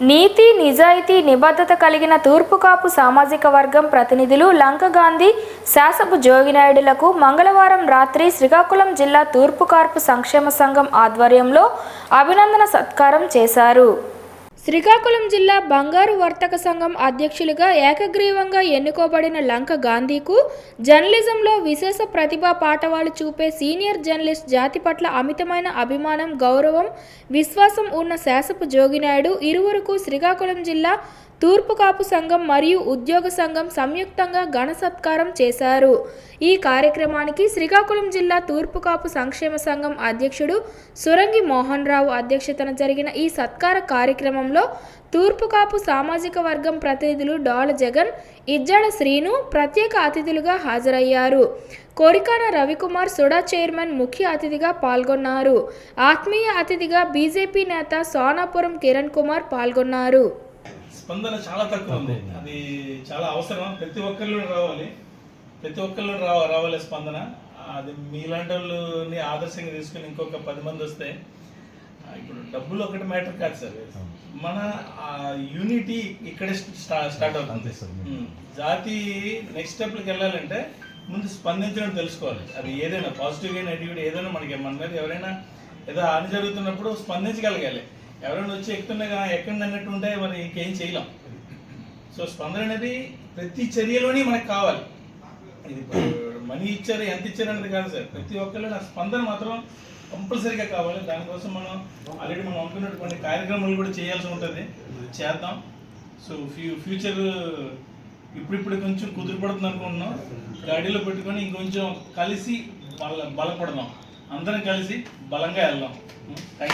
నీతి నిజాయితీ నిబద్ధత కలిగిన తూర్పుకాపు సామాజిక వర్గం ప్రతినిధులు లంకగాంధీ శాసపు జోగినాయుడులకు మంగళవారం రాత్రి శ్రీకాకుళం జిల్లా తూర్పుకార్పు సంక్షేమ సంఘం ఆధ్వర్యంలో అభినందన సత్కారం చేశారు. శ్రీకాకుళం జిల్లా బంగారు వర్తక సంఘం అధ్యక్షులుగా ఏకగ్రీవంగా ఎన్నుకోబడిన లంక గాంధీకు జర్నలిజంలో విశేష ప్రతిభా పాఠవాలు చూపే సీనియర్ జర్నలిస్ట్ జాతి పట్ల అమితమైన అభిమానం గౌరవం విశ్వాసం ఉన్న శాసపు జోగినాయుడు ఇరువురుకు శ్రీకాకుళం జిల్లా తూర్పు కాపు సంఘం మరియు ఉద్యోగ సంఘం సంయుక్తంగా ఘన సత్కారం చేశారు. ఈ కార్యక్రమానికి శ్రీకాకుళం జిల్లా తూర్పు కాపు సంక్షేమ సంఘం అధ్యక్షుడు సురంగి మోహన్ రావు అధ్యక్షతన జరిగిన ఈ సత్కార కార్యక్రమంలో తూర్పు కాపు సామాజిక వర్గం ప్రతినిధులు డాల జగన్ ఇజ్జడ శ్రీను ప్రత్యేక అతిథులుగా హాజరయ్యారు. కోరికాన రవికుమార్ సుడా చైర్మన్ ముఖ్య అతిథిగా పాల్గొన్నారు. ఆత్మీయ అతిథిగా బీజేపీ నేత సోనాపురం కిరణ్ కుమార్ పాల్గొన్నారు. స్పందన చాలా తక్కువ ఉంది. అది చాలా అవసరం. ప్రతి ఒక్కళ్ళు రావాలి. ప్రతి ఒక్కళ్ళు రావ రావాలి స్పందన. అది మీలాంటి వాళ్ళని ఆదర్శంగా తీసుకుని ఇంకొక పది మంది వస్తే ఇప్పుడు డబ్బులు ఒకటి మ్యాటర్ కాదు సార్. మన యూనిటీ ఇక్కడే స్టా స్టార్ట్ అవుతుంది. జాతి నెక్స్ట్ స్టెప్కి వెళ్ళాలంటే ముందు స్పందించడం తెలుసుకోవాలి. అది ఏదైనా పాజిటివ్గా నెగిటివ్ ఏదైనా మనకి మన మీద ఎవరైనా ఏదో హాని జరుగుతున్నప్పుడు స్పందించగలగాలి. ఎవరైనా వచ్చి ఎక్కుతుండగా ఎక్కడ అన్నట్టు ఉంటే మరి ఇంకేం చేయలేం. సో స్పందన అనేది ప్రతి చర్యలోని మనకు కావాలి. ఇది మనీ ఇచ్చారు ఎంత ఇచ్చారు అనేది కాదు సార్. ప్రతి ఒక్కళ్ళు నా స్పందన మాత్రం కంపల్సరీగా కావాలి. దానికోసం మనం ఆల్రెడీ మనం అనుకున్నట్టు కొన్ని కార్యక్రమాలు కూడా చేయాల్సి ఉంటుంది. చేద్దాం. సో ఫ్యూ ఫ్యూచర్ ఇప్పుడిప్పుడు కొంచెం కుదిరిపడుతుంది అనుకుంటున్నాం. గాడిలో పెట్టుకొని ఇంకొంచెం కలిసి బల బలపడదాం. అందరం కలిసి బలంగా వెళ్దాం. Hmm, thank